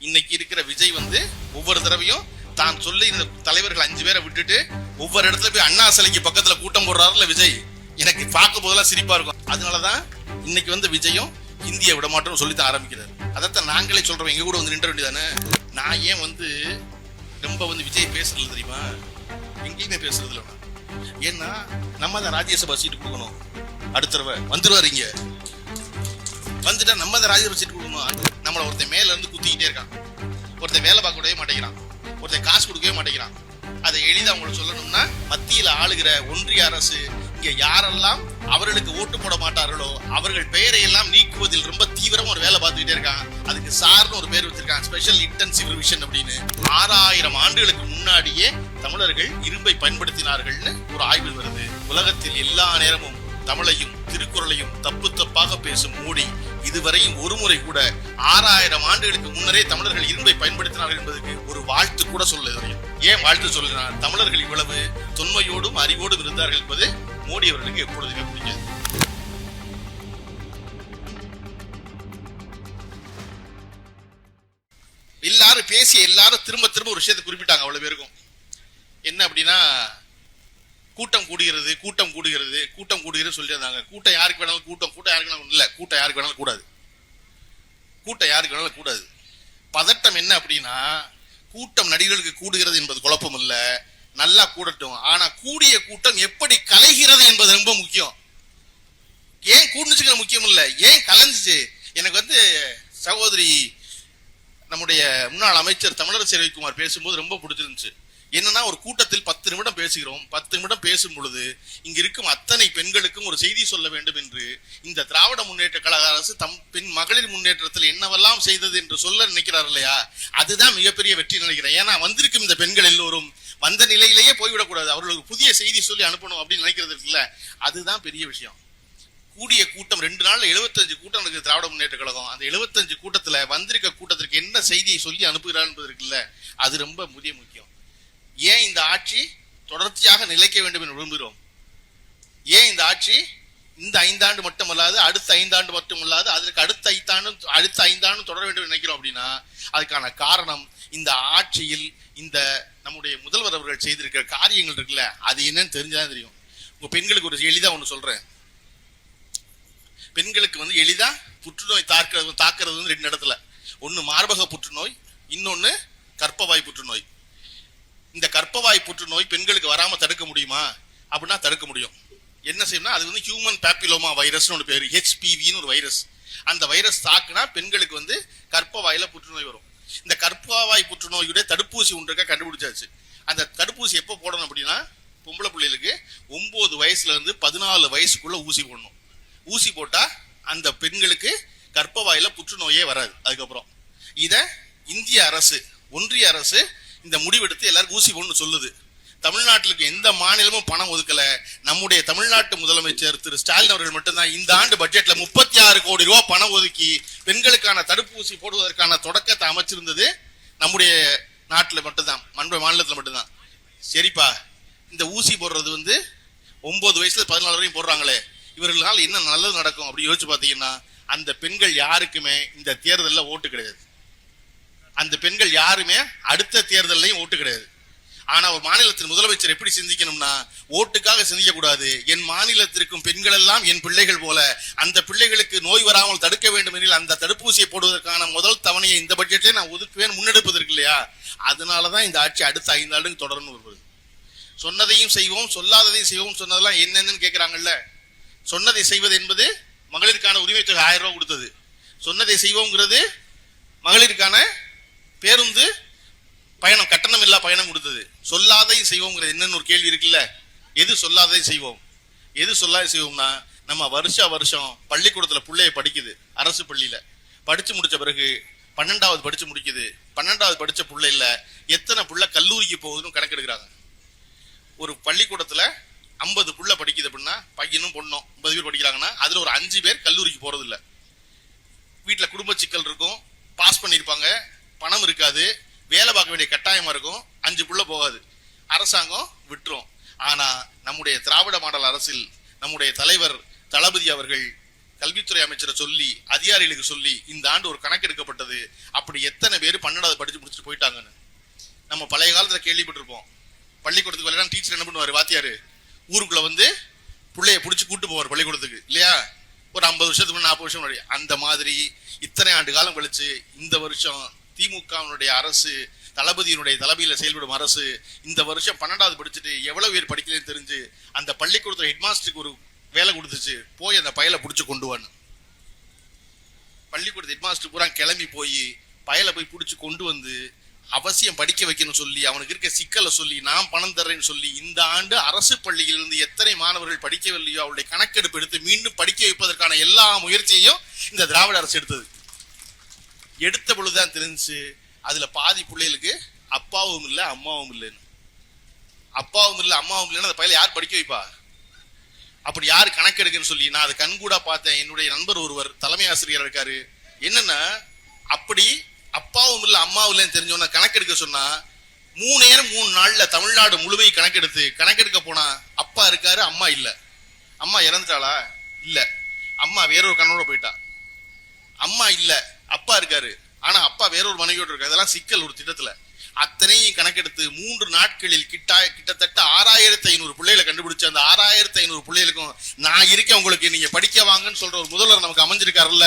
இன்னைக்கு இருக்கிற விஜய் வந்து ஒவ்வொரு தடவையும் தான் சொல்லி இந்த தலைவர்கள் அஞ்சு பேரை விட்டுட்டு ஒவ்வொரு இடத்துல போய் அண்ணா சிலைக்கு பக்கத்துல கூட்டம் போடுறாருல விஜய்? எனக்கு பார்க்கும் போதெல்லாம் சிரிப்பா இருக்கும். அதனாலதான் இன்னைக்கு வந்து விஜயும் இந்தியை விட மாட்டோம்னு சொல்லி தான் ஆரம்பிக்கிறாரு. அதைத்தான் நாங்களே சொல்றோம். எங்க கூட வந்து நின்ற வேண்டியதானே? நான் ஏன் வந்து ரொம்ப வந்து விஜய் பேசுறது தெரியுமா? எங்கேயுமே பேசுறது இல்லை ஏன்னா நம்ம தான் ராஜ்யசபா சீட்டு கொடுக்கணும். அடுத்த தடவை வந்துருவாரு இங்க. வந்துட்டா நம்ம தான் ராஜ்யசபா சீட்டு நம்மளை ஒருத்தன் மேல இருந்து குத்திக்கிட்டே இருக்கான். ஒருத்தன் வேலை பார்க்க மாட்டேங்கிறான். ஒருத்தன் காசு கொடுக்கவே மாட்டேங்கிறான். அதை எளிதாக அவங்களை சொல்லணும்னா மத்தியில ஆளுகிற ஒன்றிய அரசு இங்க யாரெல்லாம் அவர்களுக்கு ஓட்டு போட மாட்டார்களோ அவர்கள் பெயரை எல்லாம் நீக்குவதில் ரொம்ப தீவிரமா ஒரு வேலை பார்த்துக்கிட்டே இருக்கான். அதுக்கு சார்னு ஒரு பேர் வச்சிருக்காங்க ஸ்பெஷல் இன்டென்சிவ் ரிவிஷன் அப்படின்னு. ஆறாயிரம் ஆண்டுகளுக்கு முன்னாடியே தமிழர்கள் இரும்பை பயன்படுத்தினார்கள்னு ஒரு ஆய்வில் வருது. உலகத்தில் எல்லா நேரமும் தமிழையும் திருக்குறளையும் தப்பு தப்பாக பேசும் மோடி. இதுவரையும் ஒரு முறை கூட ஆறாயிரம் ஆண்டுகளுக்கு முன்னரே தமிழர்கள் இரும்பை பயன்படுத்தினார்கள் என்பதற்கு ஒரு வாழ்த்து கூட சொல்ல ஏன் வாழ்த்து சொல்லினார் தமிழர்கள் இவ்வளவு தொன்மையோடும் அறிவோடும் இருந்தார்கள் என்பது மோடி அவர்களுக்கு எப்பொழுதுமே பிடிக்காது எல்லாரும் பேசி எல்லாரும் திரும்ப திரும்ப ஒரு விஷயத்தை குறிப்பிட்டாங்க அவ்வளவு பேருக்கும். என்ன அப்படின்னா கூட்டம் கூடுகிறது கூட்டம் கூடுகிறது கூட்டம் கூடுகிறது சொல்லியிருந்தாங்க. கூட்டம் யாருக்கு வேணாலும் கூட்டம் கூட்டம் யாருக்கு வேணாலும் இல்லை. கூட்டம் யாருக்கு வேணாலும் கூடாது. கூட்டம் யாருக்கு வேணாலும் கூடாது. பதட்டம் என்ன அப்படின்னா கூட்டம் நடிகர்களுக்கு கூடுகிறது என்பது குழப்பம் இல்லை. நல்லா கூடட்டும். ஆனா கூடிய கூட்டம் எப்படி கலைகிறது என்பது ரொம்ப முக்கியம். ஏன் கூடுச்சுக்கிற முக்கியம் இல்லை? ஏன் கலைஞ்சிச்சு? எனக்கு வந்து சகோதரி நம்முடைய முன்னாள் அமைச்சர் தமிழரசு ரவிக்குமார் பேசும்போது ரொம்ப பிடிச்சிருந்துச்சு. என்னன்னா ஒரு கூட்டத்தில் பத்து நிமிடம் பேசுகிறோம். பத்து நிமிடம் பேசும் பொழுது இங்க இருக்கும் அத்தனை பெண்களுக்கும் ஒரு செய்தி சொல்ல வேண்டும் என்று இந்த திராவிட முன்னேற்ற கழக அரசு தம் பெண் மகளிர் முன்னேற்றத்தில் என்னவெல்லாம் செய்தது என்று சொல்ல நினைக்கிறார் இல்லையா? அதுதான் மிகப்பெரிய வெற்றி நினைக்கிறேன். ஏன்னா வந்திருக்கும் இந்த பெண்கள் எல்லோரும் வந்த நிலையிலேயே போய்விடக்கூடாது. அவர்களுக்கு புதிய செய்தி சொல்லி அனுப்பணும் அப்படின்னு நினைக்கிறது இருக்குல்ல? அதுதான் பெரிய விஷயம். கூடிய கூட்டம் ரெண்டு நாள் எழுபத்தஞ்சு கூட்டம் இருக்குது திராவிட முன்னேற்ற கழகம். அந்த எழுபத்தஞ்சு கூட்டத்தில் வந்திருக்க கூட்டத்திற்கு என்ன செய்தியை சொல்லி அனுப்புகிறார் என்பது இருக்குல்ல? அது ரொம்ப முதிய முக்கியம். ஏன் இந்த ஆட்சி தொடர்ச்சியாக நிலைக்க வேண்டும் என்று விரும்புகிறோம்? ஏன் இந்த ஆட்சி இந்த ஐந்தாண்டு மட்டுமல்லாது அடுத்த ஐந்தாண்டு மட்டுமல்லாது அதற்கு அடுத்த ஐந்தாண்டு அடுத்த ஐந்தாண்டு தொடர வேண்டும் நினைக்கிறோம் அப்படின்னா அதுக்கான காரணம் இந்த ஆட்சியில் இந்த நம்முடைய முதல்வர் அவர்கள் செய்திருக்கிற காரியங்கள் இருக்குல்ல அது என்னன்னு தெரிஞ்சாதான் தெரியும். உங்க பெண்களுக்கு ஒரு எளிதா ஒன்று சொல்றேன். பெண்களுக்கு வந்து எளிதா புற்றுநோய் தாக்குறது தாக்குறது வந்து ரெண்டு இடத்துல. ஒன்று மார்பக புற்றுநோய் இன்னொன்று கற்பவாய் புற்றுநோய். இந்த கற்பவாய் புற்றுநோய் பெண்களுக்கு வராமல் தடுக்க முடியுமா? அப்படின்னா தடுக்க முடியும். என்ன செய்யணும்னா அது வந்து ஹியூமன் பேப்பிலோமா வைரஸ்னு ஒரு பேர் ஹெச்பிவின்னு ஒரு வைரஸ் அந்த வைரஸ் தாக்குனா பெண்களுக்கு வந்து கற்பவாயில புற்றுநோய் வரும். இந்த கற்பவாய் புற்றுநோயுடைய தடுப்பூசி ஒன்றுக்க கண்டுபிடிச்சாச்சு. அந்த தடுப்பூசி எப்போ போடணும் அப்படின்னா பொம்பளை பிள்ளைகளுக்கு ஒன்பது வயசுல இருந்து பதினாலு வயசுக்குள்ள ஊசி போடணும். ஊசி போட்டா அந்த பெண்களுக்கு கற்பவாயில புற்றுநோயே வராது அதுக்கப்புறம். இத இந்திய அரசு ஒன்றிய அரசு இந்த முடிவெடுத்து எல்லாருக்கும் ஊசி போடணும்னு சொல்லுது. தமிழ்நாட்டிற்கு எந்த மாநிலமும் பணம் ஒதுக்கல. நம்முடைய தமிழ்நாட்டு முதலமைச்சர் திரு ஸ்டாலின் அவர்கள் மட்டும்தான் இந்த ஆண்டு பட்ஜெட்ல முப்பத்தி ஆறு கோடி ரூபாய் பணம் ஒதுக்கி பெண்களுக்கான தடுப்பூசி போடுவதற்கான தொடக்கத்தை அமைச்சிருந்தது நம்முடைய நாட்டில் மட்டும்தான். நம்முடைய மாநிலத்தில் மட்டும்தான். சரிப்பா. இந்த ஊசி போடுறது வந்து ஒன்பது வயசுல பதினாலு வரையும் போடுறாங்களே. இவர்களால் என்ன நல்லது நடக்கும்? அப்படி யோசிச்சு பார்த்தீங்கன்னா அந்த பெண்கள் யாருக்குமே இந்த தேர்தலில் ஓட்டு கிடையாது. அந்த பெண்கள் யாருமே அடுத்த தேர்தலையும் ஓட்டு கிடையாது. ஆனா ஒரு மாநிலத்தின் முதலமைச்சர் எப்படி சிந்திக்கணும்னா ஓட்டுக்காக சிந்திக்க கூடாது என் மாநிலத்திற்கும் பெண்கள் எல்லாம் என் பிள்ளைகள் போல. அந்த பிள்ளைகளுக்கு நோய் வராமல் தடுக்க வேண்டும் எனில் அந்த தடுப்பூசியை போடுவதற்கான முதல் தவணையை இந்த பட்ஜெட்லயே நான் ஒதுக்குவேன் முன்னெடுப்பதற்கு இல்லையா? அதனாலதான் இந்த ஆட்சி அடுத்த ஐந்து ஆண்டுக்கு தொடர்ந்து வருவது சொன்னதையும் செய்வோம் சொல்லாததையும் செய்வோம் சொன்னதெல்லாம் என்னென்னு கேட்கிறாங்கல்ல சொன்னதை செய்வது என்பது மகளிருக்கான உரிமை தொகை ஆயிரம் ரூபாய் கொடுத்தது. சொன்னதை செய்வோங்கிறது மகளிருக்கான பேருந்து பயணம் கட்டணம் இல்லா பயணம் கொடுத்தது. சொல்லாதை செய்வோங்கிறது என்னன்னு ஒரு கேள்வி இருக்குல்ல? எது சொல்லாதை செய்வோம்? எது சொல்லாத செய்வோம்னா நம்ம வருஷ வருஷம் பள்ளிக்கூடத்தில் பிள்ளைய படிக்குது அரசு பள்ளியில். படித்து முடித்த பிறகு பன்னெண்டாவது படித்து முடிக்குது. பன்னெண்டாவது படித்த புள்ள எத்தனை பிள்ளை கல்லூரிக்கு போகுதுன்னு கணக்கெடுக்கிறாங்க. ஒரு பள்ளிக்கூடத்தில் ஐம்பது புள்ள படிக்குது அப்படின்னா பையனும் பொண்ணும் ஐம்பது பேர் படிக்கிறாங்கன்னா அதில் ஒரு அஞ்சு பேர் கல்லூரிக்கு போகிறது இல்லை வீட்டில் குடும்ப சிக்கல் இருக்கும் பாஸ் பண்ணியிருப்பாங்க பணம் இருக்காது வேலை பார்க்க வேண்டிய கட்டாயமாக இருக்கும் அஞ்சு புள்ள போகாது. அரசாங்கம் விட்டுரும். ஆனால் நம்முடைய திராவிட மாடல் அரசில் நம்முடைய தலைவர் தளபதி அவர்கள் கல்வித்துறை அமைச்சரை சொல்லி அதிகாரிகளுக்கு சொல்லி இந்த ஆண்டு ஒரு கணக்கெடுக்கப்பட்டது அப்படி எத்தனை பேர் பன்னெண்டாவது படித்து கொடுத்துட்டு போயிட்டாங்கன்னு. நம்ம பழைய காலத்தில் கேள்விப்பட்டிருப்போம். பள்ளிக்கூடத்துக்கு வரலாம் டீச்சர் என்ன பண்ணுவார் வாத்தியார்? ஊருக்குள்ளே வந்து பிள்ளைய பிடிச்சி கூட்டு போவார் பள்ளிக்கூடத்துக்கு. இல்லையா? ஒரு ஐம்பது வருஷத்துக்கு முன்னாடி நாற்பது வருஷம் முன்னாடி. அந்த மாதிரி இத்தனை ஆண்டு காலம் கழிச்சு இந்த வருஷம் திமுகவினுடைய அரசு தளபதியினுடைய தலைமையில் செயல்படும் அரசு இந்த வருஷம் பன்னெண்டாவது படிச்சுட்டு எவ்வளவு பேர் படிக்கலன்னு தெரிஞ்சு அந்த பள்ளிக்கூடத்தில் ஹெட்மாஸ்டருக்கு ஒரு வேலை கொடுத்துச்சு போய் அந்த பயலை பிடிச்சி கொண்டு வான்னு. பள்ளிக்கூடத்து ஹெட்மாஸ்டர் பூரா கிளம்பி போய் பயலை போய் பிடிச்சி கொண்டு வந்து அவசியம் படிக்க வைக்கணும் சொல்லி அவனுக்கு இருக்க சிக்கலை சொல்லி நான் பணம் தர்றேன்னு சொல்லி இந்த ஆண்டு அரசு பள்ளியிலிருந்து எத்தனை மாணவர்கள் படிக்கவில்லையோ அவருடைய கணக்கெடுப்பு எடுத்து மீண்டும் படிக்க வைப்பதற்கான எல்லா முயற்சியையும் இந்த திராவிட அரசு எடுத்தது. எடுத்த பொழுதுதான் தெரிஞ்சு அதுல பாதி பிள்ளைகளுக்கு அப்பாவும் இல்லை அம்மாவும் இல்லைன்னு. அப்பாவும் இல்லை அம்மாவும் இல்லைன்னு அந்த பையல யார் படிக்க வைப்பா? அப்படி யார் கணக்கெடுக்குன்னு சொல்லி நான் அதை கண்கூடா பார்த்தேன். என்னுடைய நண்பர் ஒருவர் தலைமை ஆசிரியர் இருக்காரு. என்னன்னா அப்படி அப்பாவும் இல்லை அம்மாவும் இல்லைன்னு தெரிஞ்சவன கணக்கெடுக்க சொன்னா மூணு நேரம் மூணு நாள்ல தமிழ்நாடு முழுமையும் கணக்கெடுத்து கணக்கெடுக்க போனா அப்பா இருக்காரு அம்மா இல்ல. அம்மா இறந்துட்டாளா? இல்ல. அம்மா வேறொரு கண்ணோட போயிட்டா. அம்மா இல்லை. அப்பா இருக்காரு. ஆனா அப்பா வேறொரு மனைவியோட இருக்காரு. அதெல்லாம் சிக்கல் ஒரு திட்டத்துல. அத்தனையும் கணக்கெடுத்து மூன்று நாட்களில் கிட்டா கிட்டத்தட்ட ஆறாயிரத்தி ஐநூறு பிள்ளைகளை கண்டுபிடிச்சு அந்த ஆறாயிரத்தி ஐநூறு பிள்ளைகளுக்கும் நான் இருக்கேன் உங்களுக்கு நீங்க படிக்க வாங்கன்னு சொல்ற ஒரு முதல்வர் நமக்கு அமைஞ்சிருக்காருல்ல.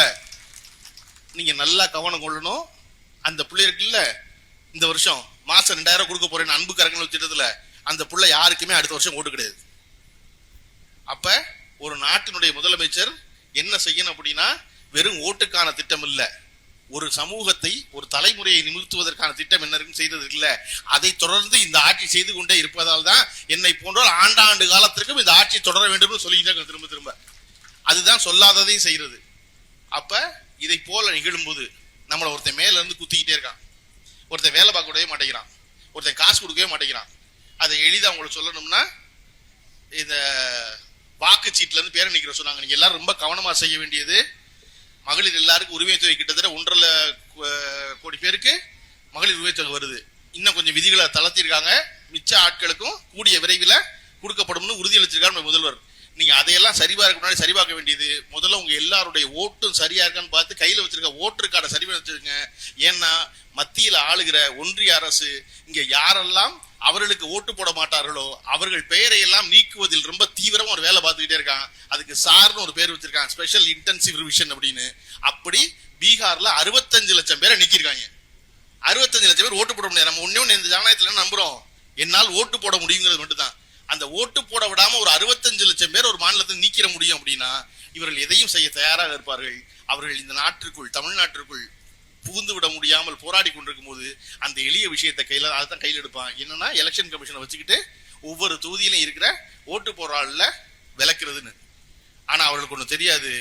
நீங்க நல்லா கவனம் கொள்ளணும். அந்த பிள்ளைகளுக்குல்ல இந்த வருஷம் மாசம் ரெண்டாயிரம் கொடுக்க போறேன்னு அன்பு கரங்கள் திட்டத்துல அந்த பிள்ளை யாருக்குமே அடுத்த வருஷம் ஓட்டு கிடையாது. அப்ப ஒரு நாட்டினுடைய முதலமைச்சர் என்ன செய்யணும் அப்படின்னா வெறும் ஓட்டுக்கான திட்டம் இல்லை ஒரு சமூகத்தை ஒரு தலைமுறையை நிமிர்த்துவதற்கான திட்டம் என்ன செய்தது இல்லை. அதை தொடர்ந்து இந்த ஆட்சி செய்து கொண்டே இருப்பதால் தான் என்னை போன்றோர் ஆண்டாண்டு காலத்திற்கும் இந்த ஆட்சி தொடர வேண்டும் சொல்லிக்கிட்டே திரும்ப திரும்ப. அதுதான் சொல்லாததையும் செய்யறது அப்ப இதை போல நிகழும்போது நம்மளை ஒருத்தன் மேல இருந்து குத்திக்கிட்டே இருக்கான். ஒருத்தன் வேலை பார்க்கவே மாட்டேங்கிறான். ஒருத்தன் காசு கொடுக்கவே மாட்டேங்கிறான். அதை எளிதாக உங்களுக்கு சொல்லணும்னா இந்த வாக்குச்சீட்டுல இருந்து பேரை நிக்கிற சொன்னாங்க. நீங்க எல்லாரும் ரொம்ப கவனமா செய்ய வேண்டியது மகளிர் எல்லாருக்கும் உரிமை தொகை கிட்டத்தட்ட ஒன்றரை கோடி பேருக்கு மகளிர் உரிமை தொகை வருது. இன்னும் கொஞ்சம் விதிகளை தளர்த்திருக்காங்க மிச்ச ஆட்களுக்கும் கூடிய விரைவில் கொடுக்கப்படும்னு உறுதியளிச்சிருக்காரு முதல்வர். நீங்க அதையெல்லாம் சரிபார்க்க முன்னாடி சரிபார்க்க வேண்டியது. முதல்ல உங்க எல்லாருடைய ஓட்டும் சரியா இருக்கான்னு பார்த்து கையில வச்சிருக்க ஓட்டர் கார்டை சரி பண்ணி வச்சிருங்க. ஏன்னா மத்தியில் ஆளுகிற ஒன்றிய அரசு இங்க யாரெல்லாம் அவர்களுக்கு ஓட்டு போட மாட்டார்களோ அவர்கள் பெயரை எல்லாம் நீக்குவதில் ரொம்ப தீவிரமா ஒரு வேலை பார்த்துக்கிட்டே இருக்கான். அதுக்கு சார்னு ஒரு பேர் வச்சுருக்கான் ஸ்பெஷல் இன்டென்சிவ் ரிவிஷன் அப்படின்னு. அப்படி பீகார்ல அறுபத்தஞ்சு லட்சம் பேரை நீக்கியிருக்காங்க. அறுபத்தஞ்சு லட்சம் பேர் ஓட்டு போட முடியாது. நம்ம ஒன்றே ஒன்று இந்த ஜனநாயகத்துல நம்புகிறோம் நம்புறோம். என்னால் ஓட்டு போட முடியுங்கிறது மட்டும்தான். அந்த ஓட்டு போட விடாம ஒரு அறுபத்தஞ்சு லட்சம் பேர் ஒரு மாநிலத்தை நீக்கிற முடியும் அப்படின்னா இவர்கள் எதையும் செய்ய தயாராக இருப்பார்கள். அவர்கள் இந்த நாட்டிற்குள் தமிழ்நாட்டிற்குள் புகுந்து விட முடியாமல் போராடி கொண்டிருக்கும் போது அந்த எளிய விஷயத்தை கையில தான் கையில் எடுப்பான் என்னன்னா எலெக்ஷன் கமிஷனை வச்சுக்கிட்டு ஒவ்வொரு தொகுதியிலும் இருக்கிற ஓட்டு போராளில் விளக்குறதுன்னு. ஆனால் அவர்களுக்கு ஒன்று தெரியாது.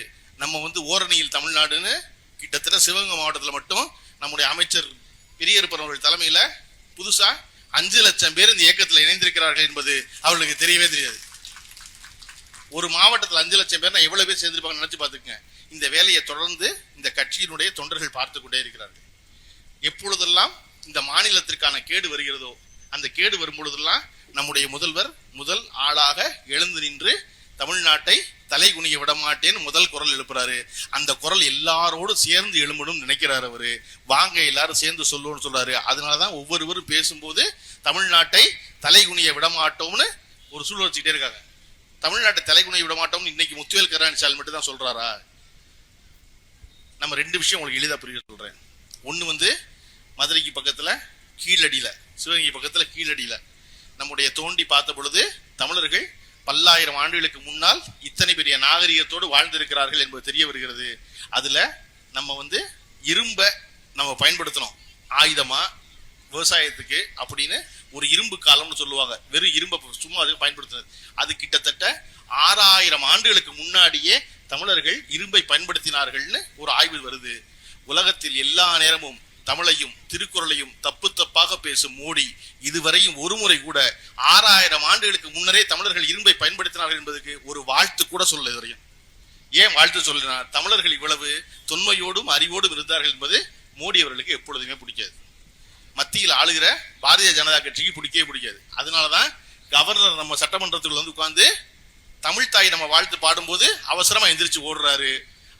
நம்ம வந்து ஓரணியில் தமிழ்நாடுன்னு கிட்டத்தட்ட சிவகங்கை மாவட்டத்தில் மட்டும் நம்முடைய அமைச்சர் பெரியப்பன் அவர்கள் தலைமையில் புதுசாக அஞ்சு லட்சம் பேர் இந்த இயக்கத்தில் இணைந்திருக்கிறார்கள் என்பது அவர்களுக்கு தெரியவே தெரியாது. ஒரு மாவட்டத்தில் அஞ்சு லட்சம் பேர் எவ்வளவு பேர் சேர்ந்திருப்பாங்க நினைச்சு பார்த்துக்கங்க. இந்த வேலையை தொடர்ந்து இந்த கட்சியினுடைய தொண்டர்கள் பார்த்து கொண்டே இருக்கிறார்கள். எப்பொழுதெல்லாம் இந்த மாநிலத்திற்கான கேடு வருகிறதோ அந்த கேடு வரும் பொழுதெல்லாம் நம்முடைய முதல்வர் முதல் ஆளாக எழுந்து நின்று தமிழ்நாட்டை தலை குனிய விடமாட்டேன்னு முதல் குரல் எழுப்புறாரு. அந்த குரல் எல்லாரோடும் சேர்ந்து எழும்பணும்னு நினைக்கிறாரு அவரு. வாங்க எல்லாரும் சேர்ந்து சொல்லுவோம்னு சொல்றாரு. அதனாலதான் ஒவ்வொருவரும் பேசும்போது தமிழ்நாட்டை தலை குனிய விடமாட்டோம்னு ஒரு சூழல் வச்சுக்கிட்டே இருக்காங்க. தமிழ்நாட்டை தலை குனிய விடமாட்டோம்னு இன்னைக்கு முத்துவேல் கருணாநிதி மட்டும் தான் சொல்றாரா? நம்ம ரெண்டு விஷயம் உங்களுக்கு எளிதா புரிய சொல்றேன். ஒன்று வந்து மதுரைக்கு பக்கத்தில் கீழடியில சிவகங்கை பக்கத்தில் கீழடியில. நம்முடைய தோண்டி பார்த்த பொழுது தமிழர்கள் பல்லாயிரம் ஆண்டுகளுக்கு முன்னால் இத்தனை பெரிய நாகரிகத்தோடு வாழ்ந்திருக்கிறார்கள் என்பது தெரிய வருகிறது. அதுல நம்ம வந்து இரும்ப நம்ம பயன்படுத்தணும். ஆயுதமா? விவசாயத்துக்கு அப்படின்னு ஒரு இரும்பு காலம்னு சொல்லுவாங்க. வெறும் இரும்பை சும்மா அதுக்கு பயன்படுத்துறது. அது கிட்டத்தட்ட ஆறாயிரம் ஆண்டுகளுக்கு முன்னாடியே தமிழர்கள் இரும்பை பயன்படுத்தினார்கள்னு ஒரு ஆய்வு வருது. உலகத்தில் எல்லா நேரமும் தமிழையும் திருக்குறளையும் தப்பு தப்பாக பேசும் மோடி. இதுவரையும் ஒரு முறை கூட ஆறாயிரம் ஆண்டுகளுக்கு முன்னரே தமிழர்கள் இரும்பை பயன்படுத்தினார்கள் என்பதற்கு ஒரு வாழ்த்து கூட சொல்ல இதுவரையும் ஏன் வாழ்த்து சொல்லினார் தமிழர்கள் இவ்வளவு தொன்மையோடும் அறிவோடும் இருந்தார்கள் என்பது மோடி அவர்களுக்கு எப்பொழுதுமே பிடிக்காது. மத்தியில் ஆளுகிற பாரதிய ஜனதா கட்சிக்கு பிடிக்கவே பிடிக்காது. அதனாலதான் கவர்னர் நம்ம சட்டமன்றத்தில் வந்து உட்கார்ந்து தமிழ் தாய் நம்ம வாழ்த்து பாடும்போது அவசரமா எந்திரிச்சு ஓடுறாரு.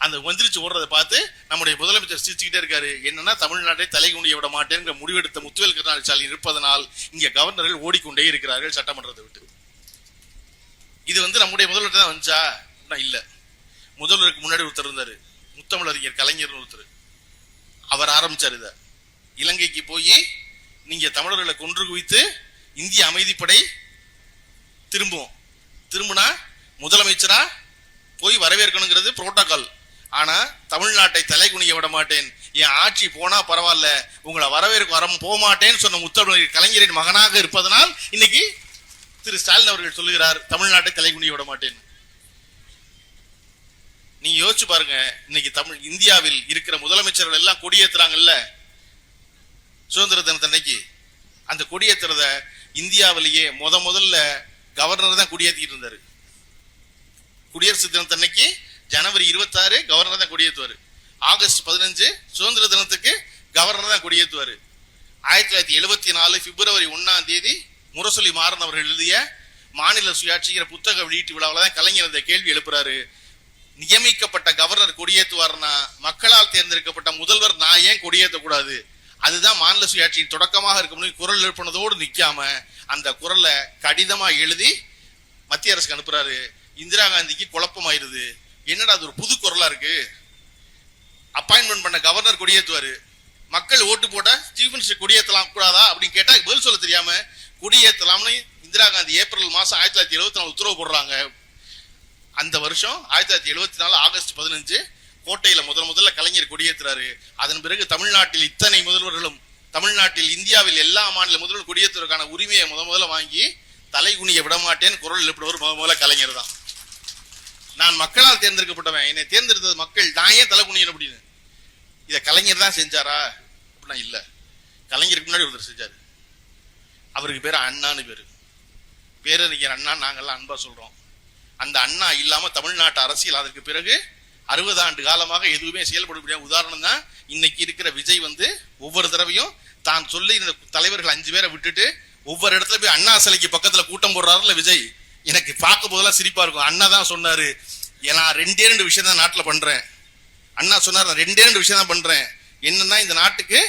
அந்த மந்திரிச்சு ஓடுறதை பார்த்து நம்முடைய முதலமைச்சர் சிரிச்சுக்கிட்டே இருக்காரு. என்னன்னா தமிழ்நாட்டை தலைகுனிய விட மாட்டேங்கிற முடிவெடுத்த முத்துவேல் கருணாநிதி ஸ்டாலின் இருப்பதனால் இங்க கவர்னர்கள் ஓடிக்கொண்டே இருக்கிறார்கள் சட்டமன்றத்தை விட்டு. இது வந்து நம்முடைய முதல்வர் தான் வந்துச்சா? அப்படின்னா இல்ல. முதல்வருக்கு முன்னாடி ஒருத்தர் இருந்தாரு. முத்தமிழறிஞர் கலைஞர் ஒருத்தர். அவர் ஆரம்பிச்சார் இத. இலங்கைக்கு போய் நீங்க தமிழர்களை கொன்று குவித்து இந்திய அமைதிப்படை திரும்பும் திரும்பினா முதலமைச்சரா போய் வரவேற்கணுங்கிறது புரோட்டோகால் ஆனா தமிழ்நாட்டை தலை குனிய விட மாட்டேன். என் ஆட்சி போனா பரவாயில்ல. உங்களை வரவேற்க வர போக மாட்டேன்னு சொன்ன முத்தமிழ் கலைஞரின் மகனாக இருப்பதனால் இன்னைக்கு திரு ஸ்டாலின் அவர்கள் சொல்லுகிறார் தமிழ்நாட்டை தலை குனிய விட மாட்டேன். நீங்க யோசிச்சு பாருங்க இன்னைக்கு தமிழ் இந்தியாவில் இருக்கிற முதலமைச்சர்கள் எல்லாம் கொடியேற்றுறாங்கல்ல சுதந்திர தினத்தன்னைக்கு அந்த கொடியேற்றுறத இந்தியாவிலேயே முத முதல்ல கவர்னர் தான் குடியேற்றிட்டு இருந்தாரு. குடியரசு தினத்தன்னைக்கு ஜனவரி இருபத்தாறு கவர்னர் தான் கொடியேற்றுவார் ஆகஸ்ட் பதினஞ்சு சுதந்திர தினத்துக்கு கவர்னர் தான் கொடியேற்றுவார் ஆயிரத்தி தொள்ளாயிரத்தி எழுபத்தி நாலு பிப்ரவரி ஒன்றாம் தேதி முரசொலி மாறன் அவர்கள் எழுதிய மாநில சுயாட்சிங்கிற புத்தக வெளியீட்டு விழாவில் தான் கலைஞர் இந்த கேள்வி எழுப்புறாரு. நியமிக்கப்பட்ட கவர்னர் கொடியேற்றுவார்னா மக்களால் தேர்ந்தெடுக்கப்பட்ட முதல்வர் நான் ஏன் கொடியேற்றக்கூடாது அதுதான் மாநில சுயாட்சியின் தொடக்கமாக இருக்கும் குரல் எழுப்பினதோடு நிற்காம அந்த குரலை கடிதமாக எழுதி மத்திய அரசுக்கு அனுப்புறாரு. இந்திரா காந்திக்கு குழப்பமாயிருது. என்னடா அது ஒரு புது குரலா இருக்கு? அப்பாயின்மெண்ட் பண்ண கவர்னர் கொடியேற்றுவாரு மக்கள் ஓட்டு போட்ட சீஃப் மினிஸ்டர் கொடியேற்றலாம் கூடாதா? அப்படின்னு கேட்டா பதில் சொல்ல தெரியாம கொடியேற்றலாம்னு இந்திரா காந்தி ஏப்ரல் மாசம் ஆயிரத்தி தொள்ளாயிரத்தி எழுபத்தி நாலு உத்தரவு போடுறாங்க. அந்த வருஷம் ஆயிரத்தி தொள்ளாயிரத்தி எழுபத்தி நாலு ஆகஸ்ட் பதினஞ்சு கோட்டையில முதல் முதல்ல கலைஞர் கொடியேற்றுறாரு அதன் பிறகு தமிழ்நாட்டில் இத்தனை முதல்வர்களும் தமிழ்நாட்டில் இந்தியாவில் எல்லா மாநில முதல்வர் கொடியேற்றுவதற்கான உரிமையை முத முதல்ல வாங்கி தலைகுனிய விடமாட்டேன் குரல் எழுப்பினவர் முத முதல்ல கலைஞர் தான். நான் மக்களால் தேர்ந்தெடுக்கப்பட்டவன். என்னை தேர்ந்தெடுத்தது மக்கள். நான் ஏன் தலை குனியன் அப்படின்னு? இதை கலைஞர் தான் செஞ்சாரா? அப்படின்னா இல்லை. கலைஞருக்கு முன்னாடி ஒருத்தர் செஞ்சார். அவருக்கு பேர் அண்ணான்னு பேர். பேரறிஞர் அண்ணா நாங்கள்லாம் அன்பா சொல்றோம். அந்த அண்ணா இல்லாம தமிழ்நாட்டு அரசியல் அதற்கு பிறகு அறுபது ஆண்டு காலமாக எதுவுமே செயல்பட முடியாது உதாரணம் தான் இன்னைக்கு இருக்கிற விஜய் வந்து ஒவ்வொரு தடவையும் தான் சொல்லி இந்த தலைவர்கள் அஞ்சு பேரை விட்டுட்டு ஒவ்வொரு இடத்துல போய் அண்ணா சிலைக்கு பக்கத்துல கூட்டம் போடுறாருல விஜய். எனக்கு பார்க்கும் போதெல்லாம் சிரிப்பா இருக்கும். அண்ணா தான் சொன்னாரு "ஏன் நான் ரெண்டே ரெண்டு விஷயம் தான் நாட்டில் பண்றேன். அண்ணா சொன்னார் நான் ரெண்டே ரெண்டு விஷயம் தான் பண்றேன். என்னன்னா இந்த நாட்டுக்கு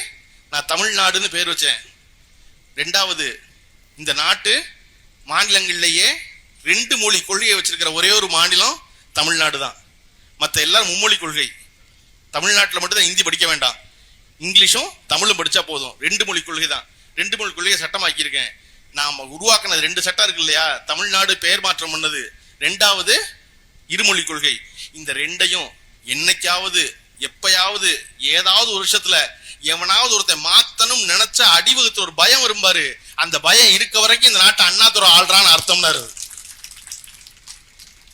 நான் தமிழ்நாடுன்னு பேர் வச்சேன். ரெண்டாவது இந்த நாட்டு மாநிலங்கள்லேயே ரெண்டு மொழி கொள்கையை வச்சிருக்கிற ஒரே ஒரு மாநிலம் தமிழ்நாடு தான். மற்ற எல்லாரும் மும்மொழி கொள்கை. தமிழ்நாட்டில் மட்டும்தான் ஹிந்தி படிக்க வேண்டாம். இங்கிலீஷும் தமிழும் படித்தா போதும். ரெண்டு மொழி கொள்கை தான். ரெண்டு மொழி கொள்கையை சட்டமாக்கியிருக்கேன். நாம் உருவாக்கினது ரெண்டு சட்டம் இருக்கு இல்லையா? தமிழ்நாடு பெயர் மாற்றம் பண்ணது. ரெண்டாவது இருமொழி கொள்கை. இந்த ரெண்டையும் என்னைக்காவது எப்பயாவது ஏதாவது ஒரு வருஷத்துல எவனாவது ஒருத்தன் மாத்தணும் நினைச்ச அடிவகுத்து ஒரு பயம் வரும்பாரு அந்த பயம் இருக்க வரைக்கும் இந்த நாட்டை அண்ணாதுரை ஆள்றான்னு அர்த்தம்னாரு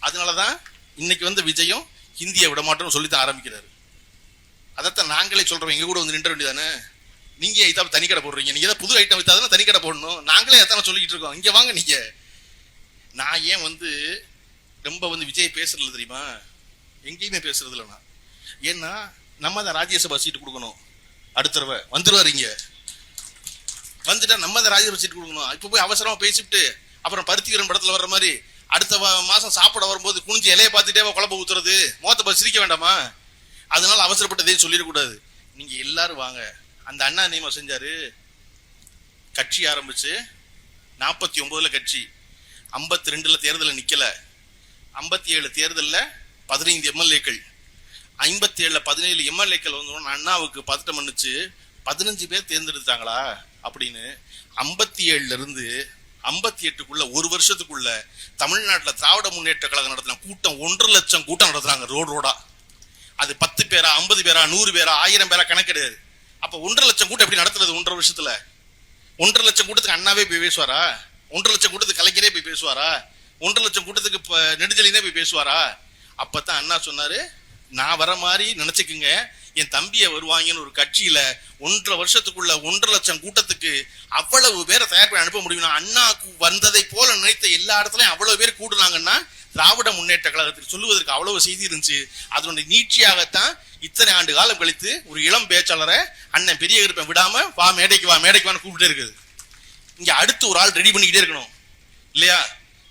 அதனாலதான் இன்னைக்கு வந்து விஜயும் ஹிந்தியை விட மாட்டோம்னு சொல்லித்தான் ஆரம்பிக்கிறாரு. அதைத்தான் நாங்களே சொல்றோம். எங்க கூட வந்து நின்ற வேண்டியதானே நீங்க இதை தனி கடை போடுறீங்க. நீங்க ஏதாவது புது ஐட்டம் வித்தாதானே தனி கடை போடணும். நாங்களே எத்தனை சொல்லிட்டு இருக்கோம். இங்க வாங்க நீங்க. நான் ஏன் வந்து ரொம்ப வந்து விஜய் பேசுறது தெரியுமா? எங்கேயுமே பேசுறது இல்லைண்ணா ஏன்னா நம்ம தான் ராஜ்யசபா சீட்டு கொடுக்கணும். அடுத்த தடவை. வந்துருவாரு இங்க. வந்துட்டா நம்ம தான் ராஜ்யசபா சீட்டு கொடுக்கணும். இப்ப போய் அவசரமா பேசிவிட்டு அப்புறம் பருத்திகரன் படத்துல வர்ற மாதிரி அடுத்த மாசம் சாப்பிட வரும்போது குனிஞ்சு இலையை பார்த்துட்டே குழப்ப ஊத்துறது. மோத்த சிரிக்க வேண்டாமா? அதனால அவசரப்பட்டதே சொல்லிடக்கூடாது. நீங்க எல்லாரும் வாங்க. அந்த அண்ணா நியமனம் செஞ்சாரு. கட்சி ஆரம்பிச்சு நாற்பத்தி ஒன்பதுல கட்சி ஐம்பத்தி ரெண்டுல தேர்தலில் நிக்கல. ஐம்பத்தி ஏழு தேர்தலில் பதினைந்து எம்எல்ஏக்கள். ஐம்பத்தி ஏழுல பதினேழு எம்எல்ஏக்கள் வந்தோன்னு அண்ணாவுக்கு பதட்டம் பண்ணிச்சு. பதினஞ்சு பேர் தேர்ந்தெடுத்தாங்களா அப்படின்னு ஐம்பத்தி ஏழுல இருந்து ஐம்பத்தி எட்டுக்குள்ள ஒரு வருஷத்துக்குள்ள தமிழ்நாட்டில் திராவிட முன்னேற்ற கழகம் நடத்தின கூட்டம் ஒன்றரை லட்சம் கூட்டம் நடத்துறாங்க ரோடு ரோடா. அது பத்து பேரா ஐம்பது பேரா நூறு பேரா ஆயிரம் பேரா கணக்கு கிடையாது அப்ப ஒன்றரை லட்சம் கூட்டம் எப்படி நடத்துறது ஒன்றரை வருஷத்துல? ஒன்றரை லட்சம் கூட்டத்துக்கு அண்ணாவே போய் பேசுவாரா? ஒன்றரை லட்சம் கூட்டத்துக்கு கலைஞரே போய் பேசுவாரா? ஒன்றரை லட்சம் கூட்டத்துக்கு இப்ப நெடுஞ்செலினே போய் பேசுவாரா? அப்பதான் அண்ணா சொன்னாரு நான் வர மாதிரி நினைச்சுக்குங்க. என் தம்பியை வருவாங்கன்னு ஒரு கட்சியில ஒன்றரை வருஷத்துக்குள்ள ஒன்றரை லட்சம் கூட்டத்துக்கு அவ்வளவு பேரை தயார் பண்ணி அனுப்ப முடியும் அண்ணா வந்ததை போல நினைத்த எல்லா இடத்துலயும் அவ்வளவு பேர் கூடுனாங்கன்னா திராவிட முன்னேற்ற கழகத்தில் சொல்லுவதற்கு அவ்வளவு செய்தி இருந்துச்சு. அதனுடைய நீட்சியாகத்தான் இத்தனை ஆண்டு காலம் கழித்து ஒரு இளம் பேச்சாளரை அண்ணன் பெரிய இருப்பேன் விடாம வா மேடைக்கு வா மேடைக்கு வான்னு கூப்பிட்டே இருக்குது. இங்க அடுத்து ஒரு ஆள் ரெடி பண்ணிக்கிட்டே இருக்கணும். இல்லையா?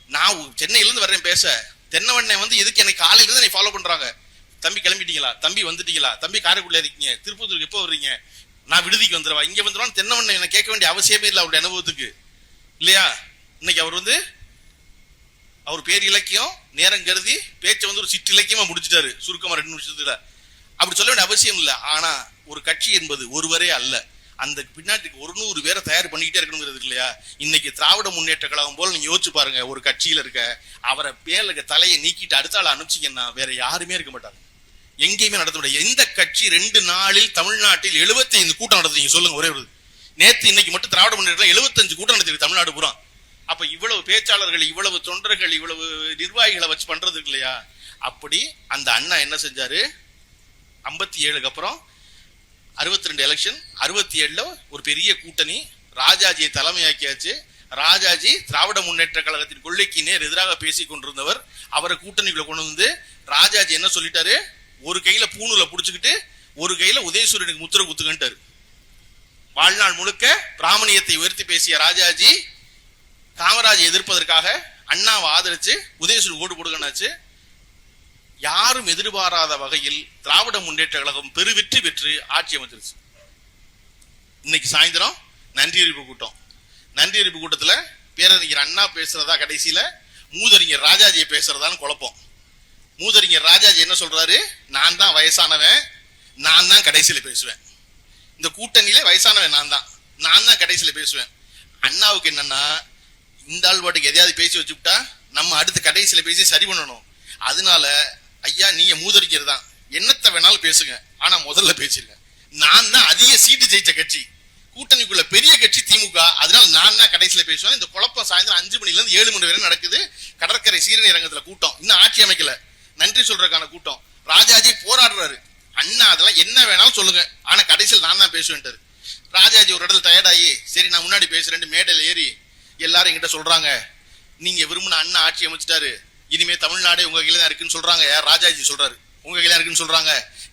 நான் சென்னையிலேருந்து சென்னையில இருந்து வர்றேன் பேச. தென்னவண்ணை வந்து எதுக்கு எனக்கு காலையில இருந்து என்னை ஃபாலோ பண்றாங்க? தம்பி கிளம்பிட்டீங்களா? தம்பி வந்துட்டீங்களா? தம்பி காரைக்குடில இருக்கீங்க. திருப்பத்தூருக்கு எப்போ வர்றீங்க? நான் விடுதிக்கு வந்துடுவா? இங்க வந்துடுவான்னு தென்னவண்ண என்ன கேட்க வேண்டிய அவசியமே இல்லை அவருடைய அனுபவத்துக்கு. இல்லையா? இன்னைக்கு அவர் வந்து அவர் பேர் இலக்கியம் நேரம் கருதி பேச்சை வந்து ஒரு சிற்று இலக்கியமா முடிச்சுட்டாரு. சுருக்கமா ரெண்டு நிமிஷத்துல. அப்படி சொல்ல வேண்டிய அவசியம் இல்லை. ஆனா ஒரு கட்சி என்பது ஒருவரே அல்ல. அந்த பின்னாடி ஒரு நூறு பேரை தயார் பண்ணிக்கிட்டே இருக்கணுங்கிறது இல்லையா? இன்னைக்கு திராவிட முன்னேற்ற கழகம் போல நீங்க யோசிச்சு பாருங்க ஒரு கட்சியில இருக்க அவரை மேல இருக்க தலையை நீக்கிட்டு அடுத்த ஆள் அனுப்பிச்சிங்கன்னா வேற யாருமே இருக்க மாட்டாங்க. எங்கேயுமே நடத்த முடியாது. எந்த கட்சி ரெண்டு நாளில் தமிழ்நாட்டில் 75 கூட்டம் நடத்துறீங்க சொல்லுங்க ஒரே ஒரு நேற்று இன்னைக்கு மட்டும் திராவிட முன்னேற்றம் 75 கூட்டம் நடத்திருக்கு தமிழ்நாடு பூரா. அப்ப இவ்வளவு பேச்சாளர்கள் இவ்வளவு தொண்டர்கள் இவ்வளவு நிர்வாகிகளை வச்சு பண்றது இல்லையா? அப்படி அந்த அண்ணா என்ன செஞ்சாரு? ஐம்பத்தி ஏழுக்கு அப்புறம் அறுபத்தி ரெண்டு எலெக்ஷன் அறுபத்தி ஏழுல ஒரு பெரிய கூட்டணி ராஜாஜியை தலைமையாக்கியாச்சு. ராஜாஜி திராவிட முன்னேற்ற கழகத்தின் கொள்கைக்கு நேர் எதிராக பேசிக் கொண்டிருந்தவர். அவரை கூட்டணிக்குள்ள கொண்டு வந்து ராஜாஜி என்ன சொல்லிட்டாரு? ஒரு கையில பூணூல புடிச்சுக்கிட்டு ஒரு கையில உதயசூரியனுக்கு முத்திர குத்துக்கிட்டாரு வாழ்நாள் முழுக்க பிராமணியத்தை உயர்த்தி பேசிய ராஜாஜி காமராஜை எதிர்ப்பதற்காக அண்ணாவை ஆதரிச்சு உதயசூர் ஓட்டு கொடுக்கணாச்சு யாரும் எதிர்பாராத வகையில் திராவிட முன்னேற்ற கழகம் பெருவெற்றி பெற்று ஆட்சி அமைச்சிருச்சு. இன்னைக்கு சாயந்தரம் நன்றி கூட்டம். நன்றி அறிவிப்பு கூட்டத்துல பேரறிஞர் அண்ணா பேசுறதா கடைசியில மூதறிஞர் ராஜாஜியை பேசுறதான்னு குழப்பம். மூதறிஞர் என்ன சொல்றாரு? நான் தான் வயசானவன் நான் தான் கடைசியில பேசுவேன். இந்த கூட்டணியில வயசானவன் நான் தான் நான் தான் கடைசியில பேசுவேன். அண்ணாவுக்கு என்னன்னா இந்த ஆள் பாட்டுக்கு எதையாவது பேசி வச்சுக்கிட்டா நம்ம அடுத்து கடைசியில பேசி சரி பண்ணணும். அதனால ஐயா நீங்க மூதறிஞர் தான் என்னத்தை வேணாலும் பேசுங்க ஆனா முதல்ல பேசிருங்க. நான் தான் அதிக சீட்டு ஜெயிச்ச கட்சி. கூட்டணிக்குள்ள பெரிய கட்சி திமுக அதனால நான் தான் கடைசியில பேசுவேன். இந்த குழப்பம் சாயந்தரம் அஞ்சு மணில இருந்து ஏழு மணி வரை நடக்குது. கடற்கரை சீரணிரங்கத்துல கூட்டம். இன்னும் ஆட்சி அமைக்கல. நன்றி சொல்றதுக்கான கூட்டம். ராஜாஜி போராடுறாரு. அண்ணா அதெல்லாம் என்ன வேணாலும் சொல்லுங்க. ஆனா கடைசியில் நான் தான் பேசுவேன்ட்டாரு ராஜாஜி ஒரு இடத்துல டயர்டாகி சரி நான் முன்னாடி பேசுறேன் மேடையில் ஏறி எல்லாரும் என்கிட்ட சொல்றாங்க. நீங்க விரும்பின அண்ணா ஆட்சி அமைச்சிட்டாரு. இனிமே தமிழ்நாடே உங்க கையில தான் இருக்குன்னு சொல்றாங்க. யார்? ராஜாஜி சொல்றாரு. உங்க கையில இருக்குன்னு சொல்றாங்க.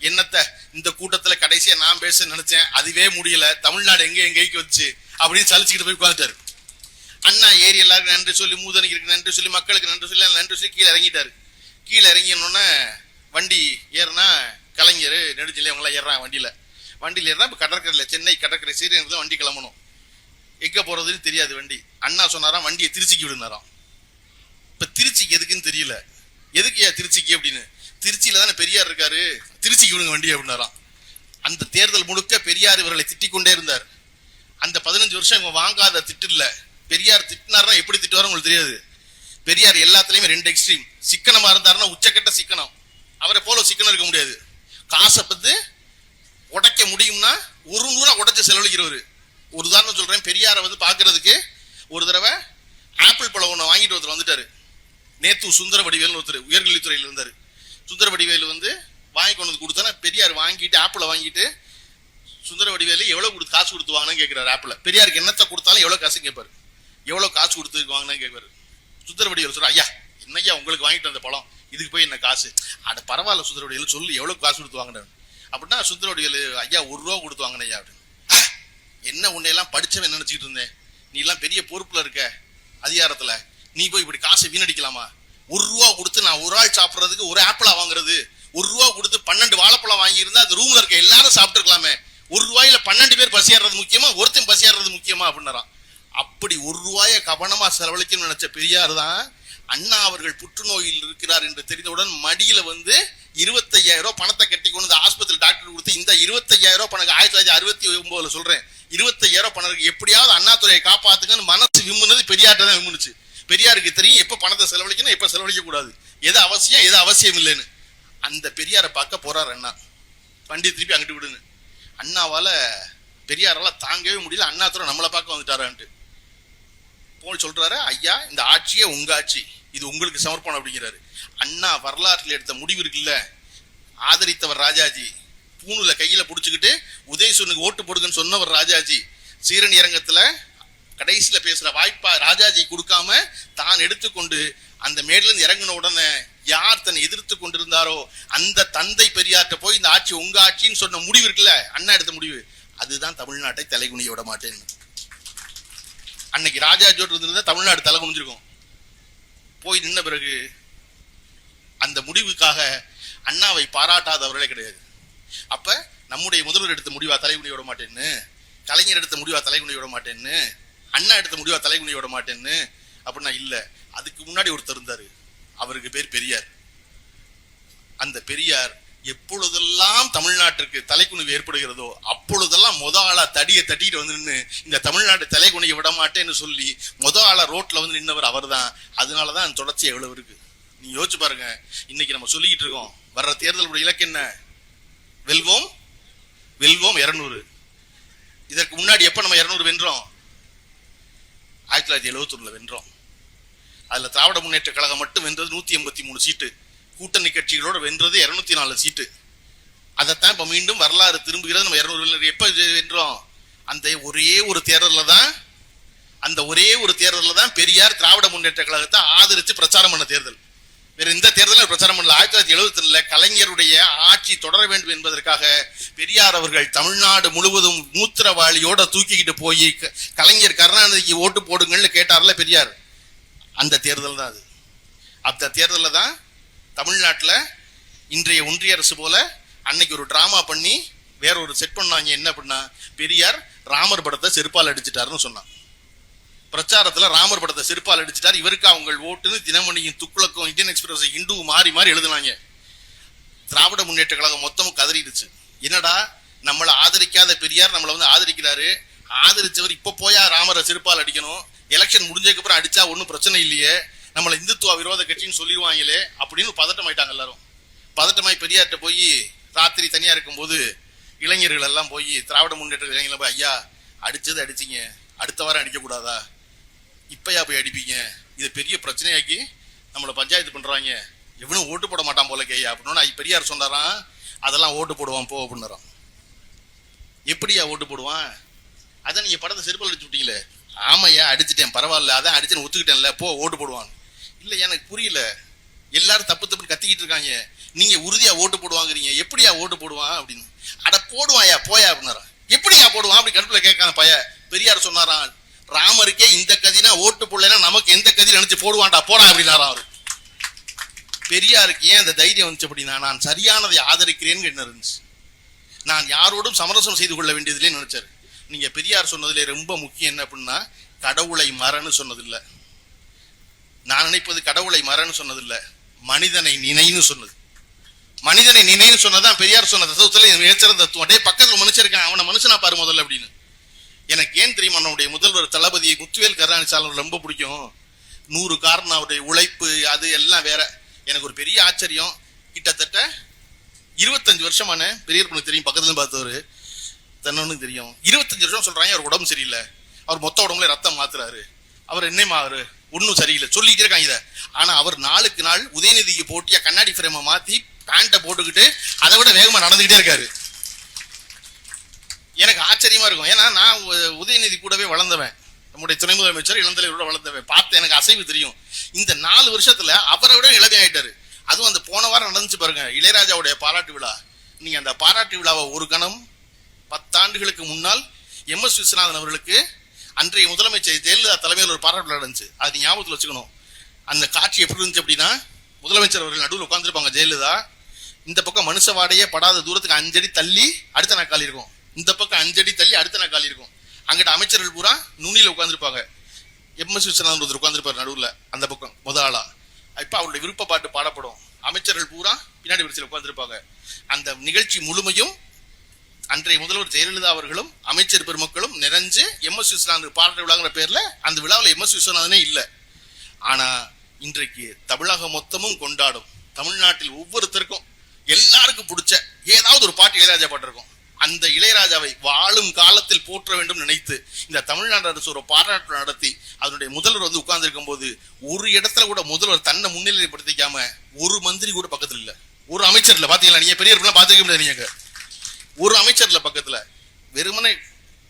என்னத்த? இந்த கூட்டத்துல கடைசியா நான் பேச நினைச்சேன். அதுவே முடியல. தமிழ்நாடு எங்க எங்க கைக்கு வச்சு அப்படின்னு சலிச்சுக்கிட்டு போய் உட்காந்துட்டாரு அண்ணா ஏரி எல்லாருக்கும் நன்றி சொல்லி மூதனுக்கு நன்றி சொல்லி மக்களுக்கு நன்றி சொல்லி நன்றி சொல்லி கீழே இறங்கிட்டாரு. கீழே இறங்கினோன்னே வண்டி ஏறுனா கலைஞர் நெடுஞ்சிலே அவங்களாம் ஏறுறான் வண்டியில். வண்டியில் ஏறா ஏறினா கடற்கரையில் சென்னை கடற்கரை சீரியன்ல வண்டி கிளம்பணும். எங்கே போகிறதுன்னு தெரியாது வண்டி. அண்ணா சொன்னாராம் வண்டியை திருச்சிக்கு விடுனாராம். இப்போ திருச்சிக்கு எதுக்குன்னு தெரியல. எதுக்குயா திருச்சிக்கு அப்படின்னு? திருச்சியில் தானே பெரியார் இருக்காரு. திருச்சிக்கு விடுங்க வண்டி அப்படின்னாராம். அந்த தேர்தல் முழுக்க பெரியார் இவர்களை திட்டிக் கொண்டே இருந்தார். அந்த பதினஞ்சு வருஷம் இவங்க வாங்காத திட்டு இல்லை. பெரியார் திட்டினார்னா எப்படி திட்டுவாரோ உங்களுக்கு தெரியாது. பெரியார் எல்லாத்துலேயுமே ரெண்டு எக்ஸ்ட்ரீம் சிக்கனமா இருந்தாருன்னா உச்சக்கட்ட சிக்கனம். அவரை போல சிக்கனம் இருக்க முடியாது. காசை பத்து உடைக்க முடியும்னா ஒரு நூறா உடைச்சு செலவழிக்கிறவர். ஒரு உதாரணம் சொல்றேன் பெரியாரை வந்து பாக்குறதுக்கு ஒரு தடவை ஆப்பிள் பழம் ஒன்று வாங்கிட்டு ஒருத்தர் வந்துட்டாரு. நேத்து சுந்தர வடிவேல்னு ஒருத்தர் உயர்கல்வித்துறையில் இருந்தார். சுந்தர வடிவேலு வந்து வாங்கி கொண்டு வந்து கொடுத்தா பெரியார் வாங்கிட்டு ஆப்பிளை வாங்கிட்டு சுந்தர வடிவேலு எவ்வளோ கொடுத்து காசு கொடுத்து வாங்கினு கேட்குறாரு ஆப்பில் பெரியாருக்கு என்னத்தை கொடுத்தாலும் எவ்வளோ காசு கேட்பாரு எவ்வளோ காசு கொடுத்து வாங்கினு கேட்பாரு சுந்தர வடிவேல் சொல்கிறார் ஐயா என்னய்யா உங்களுக்கு வாங்கிட்டு வந்த பழம்? இதுக்கு போய் என்ன காசு? அட பரவாயில்ல சுந்தரவடிகள் சொல்லி சொல்லு எவ்வளவு காசு கொடுத்து வாங்கினேன் அப்படின்னா சுந்தரவடிகள் ஐயா ஒரு ரூபா கொடுத்து வாங்கினேன் ஐயா அப்படின்னு. என்ன உன்னையெல்லாம் படிச்சவன் நினைச்சிட்டு இருந்தேன்? நீ எல்லாம் பெரிய பொறுப்புல இருக்க அதிகாரத்துல. நீ போய் இப்படி காசை வீணடிக்கலாமா? ஒரு ரூபா கொடுத்து நான் ஒரு ஆள் சாப்பிட்றதுக்கு ஒரு ஆப்பிளா வாங்குறது? ஒரு ரூபா கொடுத்து பன்னெண்டு வாழைப்பழம் வாங்கியிருந்தா அந்த ரூம்ல இருக்க எல்லாரும் சாப்பிட்டுருக்கலாமே. ஒரு ரூபாயில பன்னெண்டு பேர் பசியாடுறது முக்கியமா? ஒருத்தன் பசியாடுறது முக்கியமா? அப்படின்னாராம். அப்படி ஒரு ரூபாய கவனமா செலவழிக்கணும்னு நினைச்ச பெரியார் தான் அண்ணா அவர்கள் புற்றுநோயில் இருக்கிறார் என்று தெரிந்தவுடன் மடியில வந்து இருபத்தையாயிரம் ரூபாய் பணத்தை கட்டி கொண்டு வந்து ஆஸ்பத்திரி டாக்டர் கொடுத்து இந்த இருபத்தையாயிரம் ரூபாய் பணக்கு ஆயிரத்தி தொள்ளாயிரத்தி அறுபத்தி ஒன்பதுல சொல்றேன். இருபத்தையாயிரம் ரூபாய் பணம் எப்படியாவது அண்ணாத்துறையை காப்பாத்துங்கன்னு மனசு விம்முனது பெரியார்ட்ட தான் விம்முனுச்சு. பெரியாருக்கு தெரியும் எப்ப பணத்தை செலவழிக்கணும் எப்ப செலவழிக்க கூடாது. எது அவசியம் எது அவசியம் இல்லைன்னு. அந்த பெரியாரை பார்க்க போறாரு அண்ணா. வண்டி திருப்பி அங்கிட்டு விடுன்னு. அண்ணாவால பெரியாரால தாங்கவே முடியல. அண்ணாத்துறை நம்மளை பார்க்க வந்துட்டாரான்ட்டு. போல் சொல்றாரு ஐயா இந்த ஆட்சியே உங்க ஆட்சி. இது உங்களுக்கு சமர்ப்பணம் அப்படிங்கிறாரு. அண்ணா வரலாற்றில் எடுத்த முடிவு இருக்குல்ல? ஆதரித்தவர் ராஜாஜி. பூணுல கையில புடிச்சுக்கிட்டு உதயசூரனுக்கு ஓட்டு போடுங்கன்னு சொன்னவர் ராஜாஜி. சீரணி அரங்கத்துல கடைசியில பேசுற வாய்ப்பா ராஜாஜி கொடுக்காம தான் எடுத்துக்கொண்டு அந்த மேட்ல இருந்து இறங்கின உடனே யார் தன்னை எதிர்த்து கொண்டிருந்தாரோ அந்த தந்தை பெரியார்ட்ட போய் இந்த ஆட்சி உங்க ஆட்சின்னு சொன்ன முடிவு இருக்குல்ல? அண்ணா எடுத்த முடிவு. அதுதான் தமிழ்நாட்டை தலைகுனிய விட மாட்டேன்னு. அன்னைக்கு ராஜாஜோடு இருந்திருந்தா தமிழ்நாடு தலை குனிஞ்சிருக்கும். போய் நின்ன பிறகு அந்த முடிவுக்காக அண்ணாவை பாராட்டாதவர்களே கிடையாது. அப்ப நம்முடைய முதல்வர் எடுத்த முடிவா தலைகுனி விட மாட்டேன்னு கலைஞர் எடுத்த முடிவா தலைகுனி விட மாட்டேன்னு அண்ணா எடுத்த முடிவா தலைகுனி விட மாட்டேன்னு அப்படின்னா இல்ல. அதுக்கு முன்னாடி ஒருத்தர் இருந்தாரு. அவருக்கு பேர் பெரியார். அந்த பெரியார் எப்பொழுதெல்லாம் தமிழ்நாட்டிற்கு தலைக்குணிவு ஏற்படுகிறதோ அப்பொழுதெல்லாம் முத ஆளா தடியை தட்டிட்டு வந்து நின்று இந்த தமிழ்நாட்டு தலைக்குணிய விட மாட்டேன்னு சொல்லி முத ஆளா ரோட்ல வந்து நின்னவர் அவர்தான். அதனாலதான் அந்த தொடர்ச்சி எவ்வளவு இருக்கு. நீ யோசிச்சு பாருங்க. இன்னைக்கு நம்ம சொல்லிக்கிட்டு இருக்கோம். வர்ற தேர்தலுடைய இலக்கு என்ன? வெல்வோம்? வெல்வோம் இருநூறு. இதற்கு முன்னாடி எப்ப நம்ம இருநூறு வென்றோம்? ஆயிரத்தி தொள்ளாயிரத்தி எழுவத்தொன்னுல வென்றோம். அதுல திராவிட முன்னேற்ற கழகம் மட்டும் வென்றது நூத்தி எண்பத்தி மூணு சீட்டு. கூட்டணி கட்சிகளோட வென்றது இருநூத்தி நாலு சீட்டு. அதைத்தான் இப்போ மீண்டும் வரலாறு திரும்புகிறது. நம்ம இரநூறு எப்போ வென்றோம்? அந்த ஒரே ஒரு தேர்தலில் தான் அந்த ஒரே ஒரு தேர்தலில் தான் பெரியார் திராவிட முன்னேற்ற கழகத்தை ஆதரித்து பிரச்சாரம் பண்ண தேர்தல். வேற எந்த தேர்தலும் பிரச்சாரம் பண்ணல. ஆயிரத்தி தொள்ளாயிரத்தி எழுபத்தி கலைஞருடைய ஆட்சி தொடர வேண்டும் என்பதற்காக பெரியார் அவர்கள் தமிழ்நாடு முழுவதும் மூத்திரவாளியோட தூக்கிக்கிட்டு போய் க- கலைஞர் கருணாநிதிக்கு ஓட்டு போடுங்கன்னு கேட்டார்ல பெரியார். அந்த தேர்தல் தான் அது. அந்த தேர்தலில் தான் தமிழ்நாட்டில் இன்றைய ஒன்றிய அரசு போல அன்னைக்கு ஒரு டிராமா பண்ணி வேற ஒரு செட் பண்ணாங்க. என்ன பண்ணா பெரியார் ராமர் படத்தை செருப்பால் அடிச்சிட்டாருன்னு சொன்னான். பிரச்சாரத்தில் ராமர் படத்தை செருப்பால் அடிச்சிட்டார். இவருக்கு அவங்க ஓட்டுன்னு தினமணியும் துக்குளக்கம் இந்தியன் எக்ஸ்பிரஸ் இந்து மாறி மாறி எழுதுனாங்க. திராவிட முன்னேற்ற கழகம் மொத்தமும் கதறிடுச்சு. என்னடா நம்மளை ஆதரிக்காத பெரியார் நம்மளை வந்து ஆதரிக்கிறாரு. ஆதரிச்சவர் இப்போ போயா ராமரை செருப்பால் அடிக்கணும். எலெக்ஷன் முடிஞ்சதுக்கப்புறம் அடித்தா அடிச்சா ஒன்றும் பிரச்சனை இல்லையே. நம்மளை இந்துத்துவ விரோத கட்சின்னு சொல்லிடுவாங்களே அப்படின்னு பதட்டம் ஆயிட்டாங்க எல்லாரும். பதட்டமாய் பெரியார்கிட்ட போய் ராத்திரி தனியா இருக்கும்போது இளைஞர்கள் எல்லாம் போய் திராவிட முன்னேற்ற இளைஞர்கள் போய் ஐயா அடிச்சது அடிச்சீங்க. அடுத்த வாரம் அடிக்கக்கூடாதா? இப்பயா போய் அடிப்பீங்க? இதை பெரிய பிரச்சனையாக்கி நம்மளை பஞ்சாயத்து பண்ணுறாங்க எவனும் ஓட்டு போட மாட்டான் போல கேயா அப்படின்னு பெரியார் சொன்னாராம். அதெல்லாம் ஓட்டு போடுவான் போ. அப்படின்னாராம். எப்படியா ஓட்டு போடுவான்? அதான் நீங்கள் படத்தை செருப்பல் அடிச்சு விட்டீங்களே. ஆமையா அடிச்சிட்டேன். பரவாயில்ல. அதான் அடிச்சுன்னு ஒத்துக்கிட்டேன்ல. போ ஓட்டு போடுவான். இல்ல எனக்கு புரியல. எல்லாரும் தப்பு தப்புன்னு கத்திக்கிட்டு இருக்காங்க. நீங்க உறுதியா ஓட்டு போடுவாங்கிறீங்க. எப்படியா ஓட்டு போடுவான் அப்படின்னு. அட போடுவாயா? போயா அப்படின்னாரா. எப்படியா போடுவான் அப்படி கடுப்புல கேட்காத பைய. பெரியார் சொன்னாராம் ராமருக்கே இந்த கதினா ஓட்டு போடலைன்னா நமக்கு எந்த கதி நினைச்சு போடுவான்டா போடா அப்படின்னாரா அவரு. பெரியாருக்கு ஏன் அந்த தைரியம் வந்துச்சு அப்படின்னா நான் சரியானதை ஆதரிக்கிறேன்னு என்ன இருந்துச்சு. நான் யாரோடும் சமரசம் செய்து கொள்ள வேண்டியதுலேயே நினைச்சாரு. நீங்க பெரியார் சொன்னதுல ரொம்ப முக்கியம் என்ன அப்படின்னா கடவுளை மறன்னு சொன்னதில்லை. நான் நினைப்பது கடவுளை மரன்னு சொன்னதில்லை மனிதனை நினைன்னு சொன்னது. மனிதனை நினைன்னு சொன்னதான் பெரியார் சொன்ன தத்துவத்தில் இது மிகச்சிறந்த தத்துவம். அடே பக்கத்தில் மனுஷன் இருக்கான் அவனை மனுஷனா பாரு முதல்ல அப்படின்னு. எனக்கு ஏன் தெரியுமா நம்முடைய முதல்வர் தளபதி முத்துவேல் கருணாநிதி ரொம்ப பிடிக்கும். நூறு காரணம் அவருடைய உழைப்பு அது எல்லாம் வேற. எனக்கு ஒரு பெரிய ஆச்சரியம். கிட்டத்தட்ட இருபத்தஞ்சு வருஷமான பெரிய பொண்ணு தெரியும் பக்கத்துல பார்த்தவர். தன்னனு தன்னொன்னு தெரியும். இருபத்தஞ்சு வருஷம் சொல்றாங்க அவர் உடம்பு சரியில்லை. அவர் மொத்த உடம்புல ரத்தம் மாத்துறாரு. அவர் என்னையும் ஆகுறாரு ஒன்றும் சரியில்லை. சொல்லிக்கிட்டே இருக்காங்க இதை. ஆனால் அவர் நாளுக்கு நாள் உதயநிதிக்கு போட்டியா கண்ணாடி ஃப்ரேமை மாற்றி பேண்ட்டை போட்டுக்கிட்டு அதை விட வேகமாக நடந்துக்கிட்டே இருக்காரு. எனக்கு ஆச்சரியமாக இருக்கும். ஏன்னா நான் உதயநிதி கூடவே வளர்ந்தவன். நம்முடைய துணை முதலமைச்சர் இளந்தலைவரோட வளர்ந்தவன். பார்த்து எனக்கு அசைவு தெரியும். இந்த நாலு வருஷத்தில் அவரை விட இளமை ஆயிட்டாரு. அதுவும் அந்த போன வாரம் நடந்துச்சு பாருங்க இளையராஜாவுடைய பாராட்டு விழா. நீங்கள் அந்த பாராட்டு விழாவை ஒரு கணம் பத்தாண்டுகளுக்கு முன்னால் எம் எஸ் விஸ்வநாதன் அவர்களுக்கு அன்றைய முதலமைச்சர் ஜெயலலிதா தலைமையில் ஒரு பாராட்டு நடந்துச்சு. அது ஞாபகத்தில் வச்சுக்கணும். அந்த காட்சி எப்படி இருந்துச்சு அப்படின்னா முதலமைச்சர் அவர்கள் நடுவில் உட்காந்துருப்பாங்க ஜெயலலிதா. இந்த பக்கம் மனுஷ வாடையே படாத தூரத்துக்கு அஞ்சடி தள்ளி அடுத்த நாக்காளி இருக்கும். இந்த பக்கம் அஞ்சடி தள்ளி அடுத்த நாக்காளி இருக்கும். அங்கிட்ட அமைச்சர்கள் பூரா நுனியில உட்காந்துருப்பாங்க எம். எஸ். விஸ்வநாதன் ஒருத்தர் உட்காந்துருப்பாரு நடுவில் அந்த பக்கம் முத ஆளா. இப்போ அவருடைய விருப்ப பாட்டு பாடப்படும். அமைச்சர்கள் பூரா பின்னாடி வரிசையில் உட்காந்துருப்பாங்க அந்த நிகழ்ச்சி முழுமையும் அன்றைய முதல்வர் ஜெயலலிதா அவர்களும் அமைச்சர் பெருமக்களும் நிறைஞ்சு எம் எஸ் விஸ்வநாதன் பாராட்டு விழாங்கிற பேர்ல அந்த விழாவில் எம் எஸ் விஸ்வநாதனே இல்லை. ஆனா இன்றைக்கு தமிழகம் மொத்தமும் கொண்டாடும் தமிழ்நாட்டில் ஒவ்வொருத்தருக்கும் எல்லாருக்கும் பிடிச்ச ஏதாவது ஒரு பாட்டு இளையராஜா பாட்டு இருக்கும் அந்த இளையராஜாவை வாழும் காலத்தில் போற்ற வேண்டும் நினைத்து இந்த தமிழ்நாடு அரசு ஒரு பாராட்டு நடத்தி அதனுடைய முதல்வர் வந்து உட்கார்ந்துருக்கும் போது ஒரு இடத்துல கூட முதல்வர் தன்னை முன்னிலைப்படுத்திக்காம ஒரு மந்திரி கூட பக்கத்தில் இல்லை. ஒரு அமைச்சர் இல்லை. பாத்தீங்களா நீங்க? பெரிய பாத்துக்க முடியாது நீங்க. ஒரு அமைச்சர்ல பக்கத்துல. வெறுமனை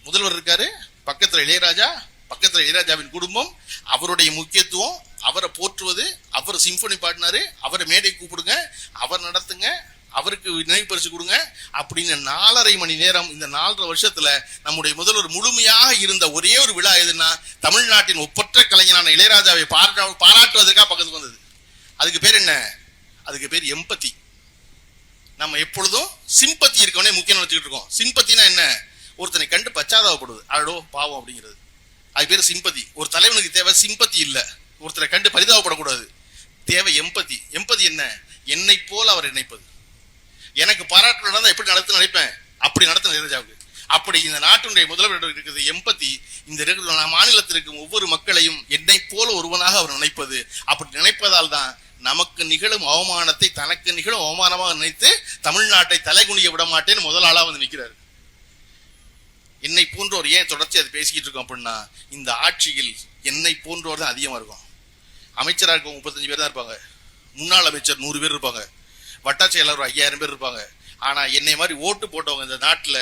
முதல்வர் இருக்காரு பக்கத்துல இளையராஜா பக்கத்துல இளையராஜாவின் குடும்பம் அவருடைய முக்கியத்துவம் அவரை போற்றுவது அவர் சிம்பனி பாடினாரு அவரை மேடை கூப்பிடுங்க அவர் நடத்துங்க அவருக்கு நினைவு பரிசு கொடுங்க அப்படின்னு நாலரை மணி நேரம் இந்த நாலரை வருஷத்துல நம்முடைய முதல்வர் முழுமையாக இருந்த ஒரே ஒரு விழா எதுன்னா தமிழ்நாட்டின் ஒப்பற்ற கலைஞரான இளையராஜாவை பாராட்டுவதற்காக பக்கத்துக்கு வந்தது. அதுக்கு பேர் என்ன? அதுக்கு பேர் எம்பத்தி. நம்ம எப்பொழுதும் சிம்பத்தி இருக்கவனே முக்கியம் நினைச்சுக்கிட்டு இருக்கோம். சிம்பத்தினா என்ன? ஒருத்தனை கண்டு பச்சாதாபப்படுது. அடோ பாவம் அப்படிங்கிறது. அது பேர் சிம்பதி ஒரு தலைவனுக்கு தேவை சிம்பத்தி இல்லை. ஒருத்தரை கண்டு பரிதாபப்படக்கூடாது. தேவை எம்பதி எம்பதி என்ன? என்னை போல அவர் நினைப்பது. எனக்கு பாராட்டு நடந்தால் எப்படி நடத்து நினைப்பேன். அப்படி நடத்த நிறைஞ்சாவுக்கு அப்படி இந்த நாட்டினுடைய முதல்வர் இருக்குது எம்பத்தி இந்த இருக்கிற மாநிலத்தில் இருக்கும் ஒவ்வொரு மக்களையும் என்னை போல ஒருவனாக அவர் நினைப்பது. அப்படி நினைப்பதால் தான் நமக்கு நிகழும் அவமானத்தை தனக்கு நிகழும் அவமானமாக நினைத்து தமிழ்நாட்டை தலைகுனிய விட மாட்டேன்னு முதல் ஆளா வந்து நிக்கிறாரு. என்னை போன்றோர் ஏன் தொடர்ச்சி அது பேசிக்கிட்டு இருக்கோம் அப்படின்னா இந்த ஆட்சியில் என்னை போன்றோர் தான் அதிகமா இருக்கும். அமைச்சராக இருக்கவங்க முப்பத்தஞ்சு பேர் தான் இருப்பாங்க. முன்னாள் அமைச்சர் நூறு பேர் இருப்பாங்க. வட்டாட்சியாளர் ஐயாயிரம் பேர் இருப்பாங்க. ஆனால் என்னை மாதிரி ஓட்டு போட்டவங்க இந்த நாட்டில்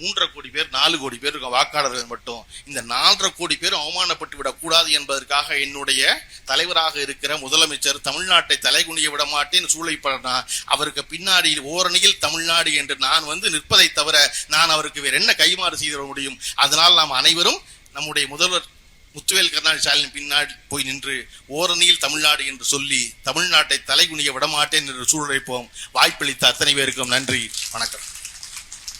மூன்றரை கோடி பேர் நாலு கோடி பேர் இருக்க வாக்காளர்கள் மட்டும் இந்த நாலரை கோடி பேர் அவமானப்பட்டு விடக்கூடாது என்பதற்காக என்னுடைய தலைவராக இருக்கிற முதலமைச்சர் தமிழ்நாட்டை தலைகுனிய விட மாட்டேன் சூளைப்படனா அவருக்கு பின்னாடி ஓரணியில் தமிழ்நாடு என்று நான் வந்து நிற்பதை தவிர நான் அவருக்கு வேற என்ன கைமாறு செய்திட முடியும்? அதனால் நாம் அனைவரும் நம்முடைய முதல்வர் முத்துவேல் கருணாநிதி ஸ்டாலின் பின்னாடி போய் நின்று ஓரணியில் தமிழ்நாடு என்று சொல்லி தமிழ்நாட்டை தலைகுனிய விடமாட்டேன் என்று சூழலைப்போம். வாய்ப்பளித்த அத்தனை பேருக்கும் நன்றி. வணக்கம்.